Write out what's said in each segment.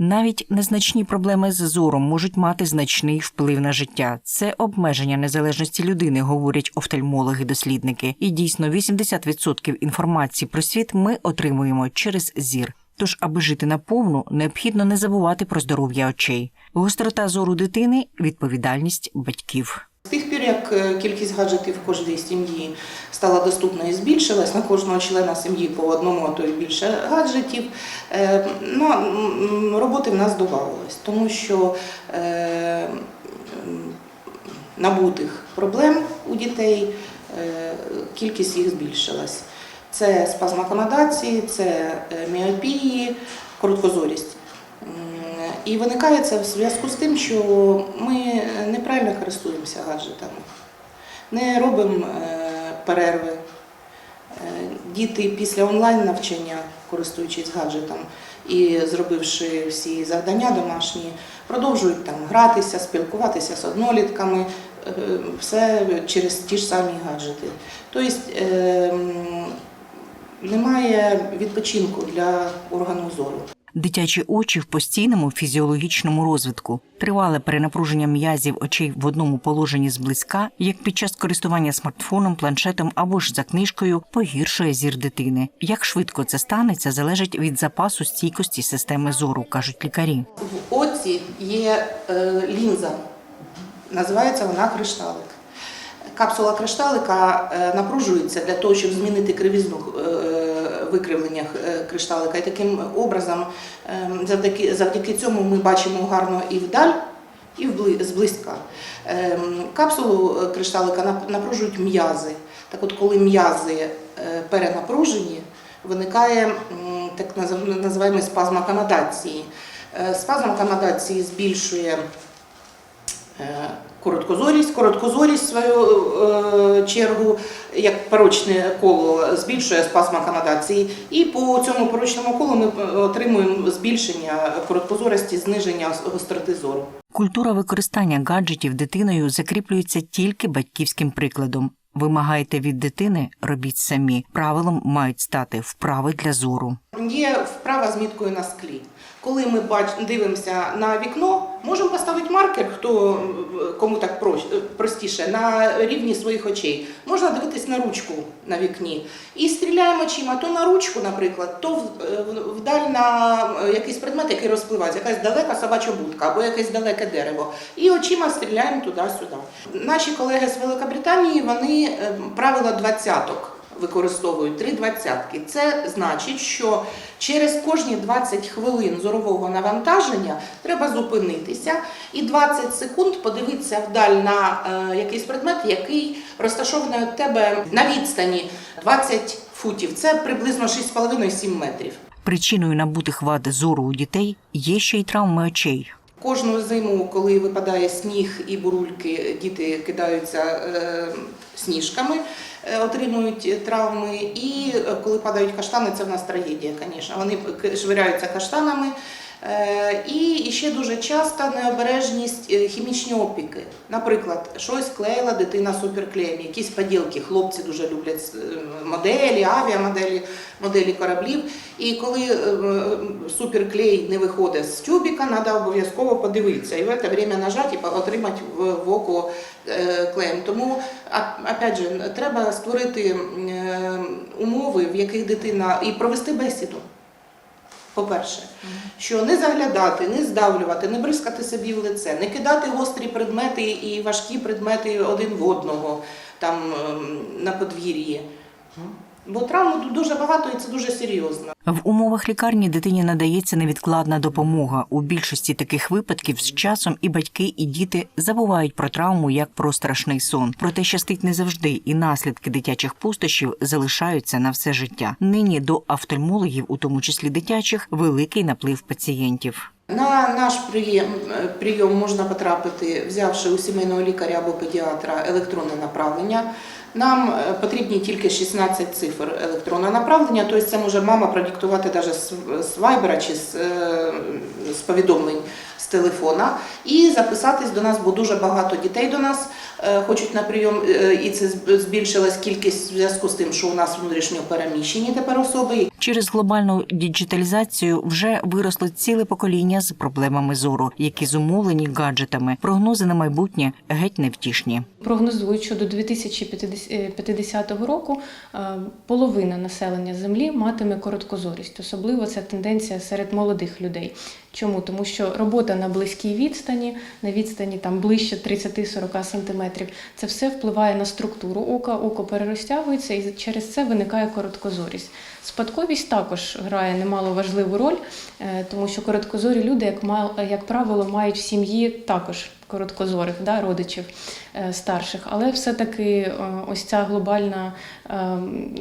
Навіть незначні проблеми з зором можуть мати значний вплив на життя. Це обмеження незалежності людини, говорять офтальмологи-дослідники. І дійсно 80% інформації про світ ми отримуємо через зір. Тож, аби жити наповну, необхідно не забувати про здоров'я очей. Гострота зору дитини відповідальність батьків. Як е, кількість гаджетів в кожній сім'ї стала доступна і збільшилась, на кожного члена сім'ї по одному, а то й більше гаджетів, е, ну, роботи в нас додавалось, тому що е, набутих проблем у дітей кількість їх збільшилась. Це спазм акомодації, це міопії, короткозорість. І виникає це в зв'язку з тим, що ми неправильно користуємося гаджетами, не робимо е, перерви. Е, Діти після онлайн навчання, користуючись гаджетом і зробивши всі завдання домашні, продовжують там гратися, спілкуватися з однолітками, е, все через ті ж самі гаджети. Тобто немає відпочинку для органу зору. Дитячі очі в постійному фізіологічному розвитку, тривале перенапруження м'язів очей в одному положенні зблизька, як під час користування смартфоном, планшетом або ж за книжкою, погіршує зір дитини. Як швидко це станеться, залежить від запасу стійкості системи зору, кажуть лікарі. В оці є е, лінза, називається вона кришталик. Капсула кришталика е, напружується для того, щоб змінити кривізну е, викривлення е, кришталика. І таким образом, е, завдяки, завдяки цьому ми бачимо гарно і вдаль, і зблизька. Е, Капсулу е, кришталика напружують м'язи. Так от, коли м'язи е, перенапружені, виникає так називаємо спазм акомодації. Спазм акомодації збільшує короткозорість. Короткозорість, в свою е, чергу, як порочне коло, збільшує спазм акомодації. І по цьому порочному колу ми е, отримуємо збільшення короткозорості, зниження гостроти зору. Культура використання гаджетів дитиною закріплюється тільки батьківським прикладом. Вимагайте від дитини, робіть самі. Правилом мають стати вправи для зору. Є вправа з міткою на склі. Коли ми бач, дивимося на вікно, можемо поставити маркер, хто е, кому так простіше, на рівні своїх очей. Можна дивитись на ручку на вікні. І стріляємо очима то на ручку, наприклад, то е, вдаль на е, якийсь предмет, який розпливається, якась далека собача будка або якесь далеке дерево. І очима стріляємо туди-сюди. Наші колеги з Великобританії вони е, правила двадцяток використовують три двадцятки. Це значить, що через кожні 20 хвилин зорового навантаження треба зупинитися і 20 секунд подивитися вдаль на е, якийсь предмет, який розташований від тебе на відстані 20 футів. Це приблизно 6,5-7 метрів. Причиною набутих вад зору у дітей є ще й травми очей. Кожну зиму, коли випадає сніг і бурульки, діти кидаються е, сніжками, е, отримують травми. І е, коли падають каштани, це в нас трагедія, звісно. Вони швиряються каштанами. Е, І ще дуже часто необережність е, хімічні опіки. Наприклад, щось клеїла дитина суперклеєм, якісь поділки. Хлопці дуже люблять е, моделі, авіамоделі, моделі кораблів. І коли суперклей не виходить з тюбіка, треба обов'язково подивитися і в це время нажати і отримати в, око клеєм. Тому, опять же, треба створити умови, в яких дитина і провести бесіду. По-перше, що не заглядати, не здавлювати, не бризкати собі в лице, не кидати гострі предмети і важкі предмети один в одного там ем, на подвір'ї. Бо травм тут дуже багато і це дуже серйозно. В умовах лікарні дитині надається невідкладна допомога. У більшості таких випадків з часом і батьки, і діти забувають про травму як про страшний сон. Проте щастить не завжди, і наслідки дитячих пустощів залишаються на все життя. Нині до офтальмологів, у тому числі дитячих, великий наплив пацієнтів. На наш прийом, прийом можна потрапити, взявши у сімейного лікаря або педіатра електронне направлення Нам е, потрібні тільки 16 цифр електронного направлення, тобто це може мама продиктувати навіть з, вайбера чи з, е, з повідомлень з телефона і записатись до нас, бо дуже багато дітей до нас е, хочуть на прийом, і це збільшилась кількість в зв'язку з тим, що у нас внутрішньо переміщені тепер особи, Через глобальну діджиталізацію вже виросло ціле покоління з проблемами зору, які зумовлені гаджетами. Прогнози на майбутнє геть невтішні. Прогнозують, що до 2050 року е, половина населення землі матиме короткозорість. Особливо це тенденція серед молодих людей. Чому? Тому що робота на близькій відстані, на відстані там ближче 30-40 сантиметрів, це все впливає на структуру ока, око перерозтягується і через це виникає короткозорість. Спадковість також грає немало важливу роль, е, тому що короткозорі люди, як, як правило, мають в сім'ї також короткозорих да, родичів е, старших. Але все-таки е, ось ця глобальна е,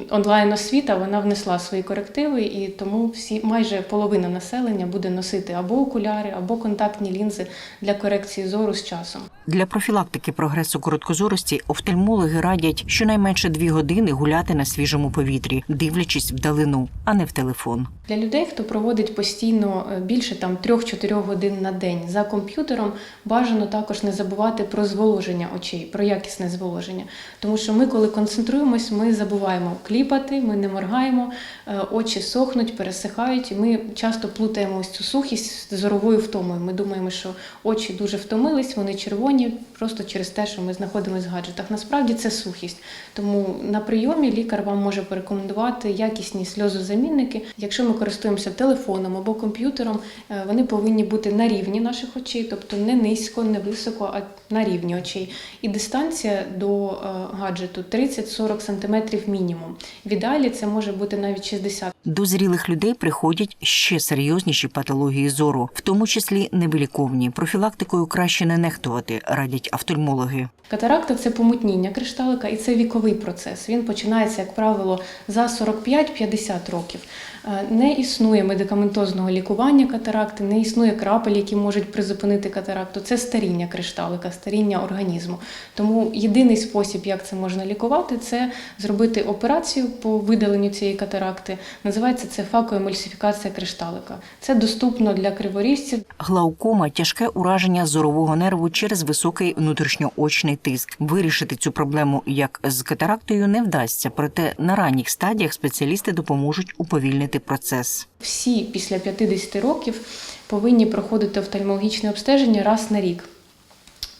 онлайн-освіта вона внесла свої корективи, і тому всі майже половина населення буде носити або окуляри, або контактні лінзи для корекції зору з часом. Для профілактики прогресу короткозорості офтальмологи радять щонайменше дві години гуляти на свіжому повітрі, дивлячись вдалину, а не в телефон. Для людей, хто проводить постійно е, більше там 3-4 годин на день за комп'ютером, бажано також не забувати про зволоження очей, про якісне зволоження. Тому що ми, коли концентруємось, ми забуваємо кліпати, ми не моргаємо, е, очі сохнуть, пересихають, і ми часто плутаємо ось цю сухість з зоровою втомою. Ми думаємо, що очі дуже втомились, вони червоні, просто через те, що ми знаходимося в гаджетах. Насправді це сухість. Тому на прийомі лікар вам може порекомендувати якісні сльозозамінники. Якщо ми користуємося телефоном або комп'ютером, е, вони повинні бути на рівні наших очей, тобто не низько, не високо, а на рівні очей. І дистанція до е, гаджету 30-40 см мінімум. В ідеалі це може бути навіть 60 До зрілих людей приходять ще серйозніші патології зору, в тому числі невиліковні. Профілактикою краще не нехтувати, радять офтальмологи. Катаракта це помутніння кришталика, і це віковий процес. Він починається, як правило, за 45-50 років. Е, Не існує медикаментозного лікування катаракти, не існує крапель, які можуть призупинити катаракту. Це старіння кришталика, старіння організму. Тому єдиний спосіб, як це можна лікувати, це зробити операцію по видаленню цієї катаракти. Називається це факоемульсифікація кришталика. Це доступно для криворіжців, Глаукома тяжке ураження зорового нерву через високий внутрішньоочний тиск. Вирішити цю проблему як з катарактою не вдасться, проте на ранніх стадіях спеціалісти допоможуть уповільнити процес. всі після 50 років повинні проходити офтальмологічне обстеження раз на рік.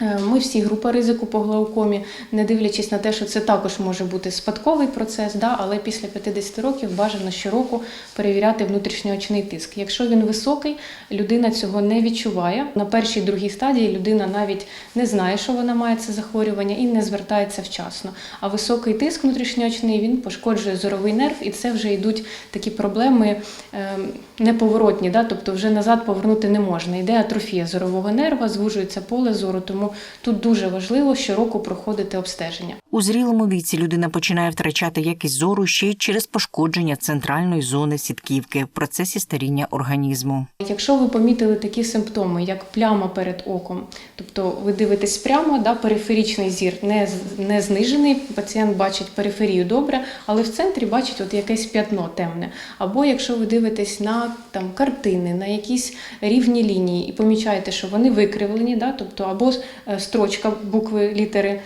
Е, Ми всі група ризику по глаукомі, не дивлячись на те, що це також може бути спадковий процес, да, але після 50 років бажано щороку перевіряти внутрішньоочний тиск. Якщо він високий, людина цього не відчуває. На першій другій стадії людина навіть не знає, що вона має це захворювання і не звертається вчасно. А високий тиск внутрішньоочний він пошкоджує зоровий нерв, і це вже йдуть такі проблеми е, неповоротні, да, тобто вже назад повернути не можна. Йде атрофія зорового нерва, звужується поле зору, тому тут дуже важливо щороку проходити обстеження. У зрілому віці людина починає втрачати якість зору ще й через пошкодження центральної зони сітківки в процесі старіння організму. Якщо ви помітили такі симптоми, як пляма перед оком, тобто ви дивитесь прямо, да, периферічний зір не, не знижений, пацієнт бачить периферію добре, але в центрі бачить от якесь п'ятно темне. Або якщо ви дивитесь на там, картини, на якісь рівні лінії і помічаєте, що вони викривлені, да, тобто або строчка, букви, літери. е,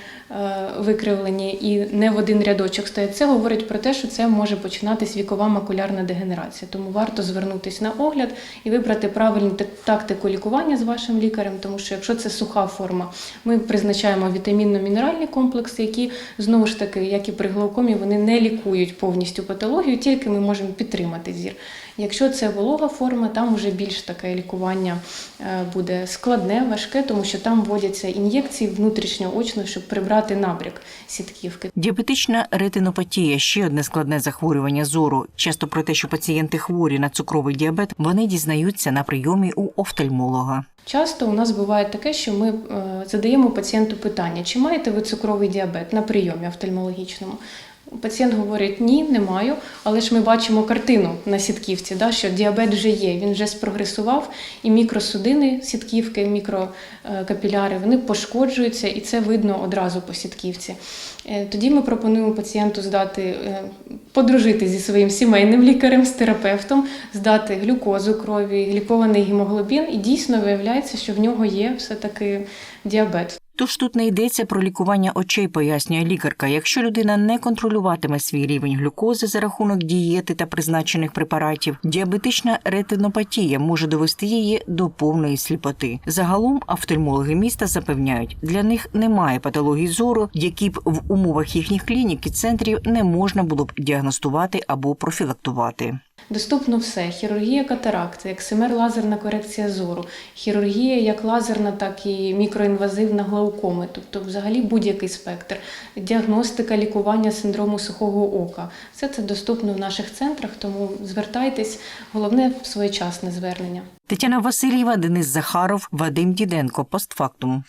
викривлені і не в один рядочок стоять, це говорить про те, що це може починатись вікова макулярна дегенерація. Тому варто звернутися на огляд і вибрати правильну тактику лікування з вашим лікарем, тому що якщо це суха форма, ми призначаємо вітамінно-мінеральні комплекси, які знову ж таки, як і при глаукомі, вони не лікують повністю патологію, тільки ми можемо підтримати зір. Якщо це волога форма, там вже більш таке лікування е, буде складне, важке, тому що там вводяться ін'єкції внутрішньоочно, щоб прибрати набряк сітківки. Діабетична ретинопатія ще одне складне захворювання зору. Часто про те, що пацієнти хворі на цукровий діабет, вони дізнаються на прийомі у офтальмолога. Часто у нас буває таке, що ми е, задаємо пацієнту питання, чи маєте ви цукровий діабет на прийомі офтальмологічному. Пацієнт говорить, ні, не маю, але ж ми бачимо картину на сітківці, да, що діабет вже є, він вже спрогресував, і мікросудини сітківки, мікрокапіляри, вони пошкоджуються, і це видно одразу по сітківці. Е, Тоді ми пропонуємо пацієнту здати, е, подружити зі своїм сімейним лікарем, з терапевтом, здати глюкозу крові, глікований гемоглобін, і дійсно виявляється, що в нього є все-таки діабет. Тож тут не йдеться про лікування очей, пояснює лікарка. Якщо людина не контролюватиме свій рівень глюкози за рахунок дієти та призначених препаратів, діабетична ретинопатія може довести її до повної сліпоти. Загалом офтальмологи міста запевняють, для них немає патології зору, які б в умовах їхніх клінік і центрів не можна було б діагностувати або профілактувати. Доступно все: хірургія катаракти, ексимер лазерна корекція зору, хірургія як лазерна, так і мікроінвазивна глаукоми, тобто взагалі будь-який спектр, діагностика, лікування синдрому сухого ока. Все це доступно в наших центрах, тому звертайтесь. Головне своєчасне звернення. Тетяна Васильєва, Денис Захаров, Вадим Діденко. Постфактум.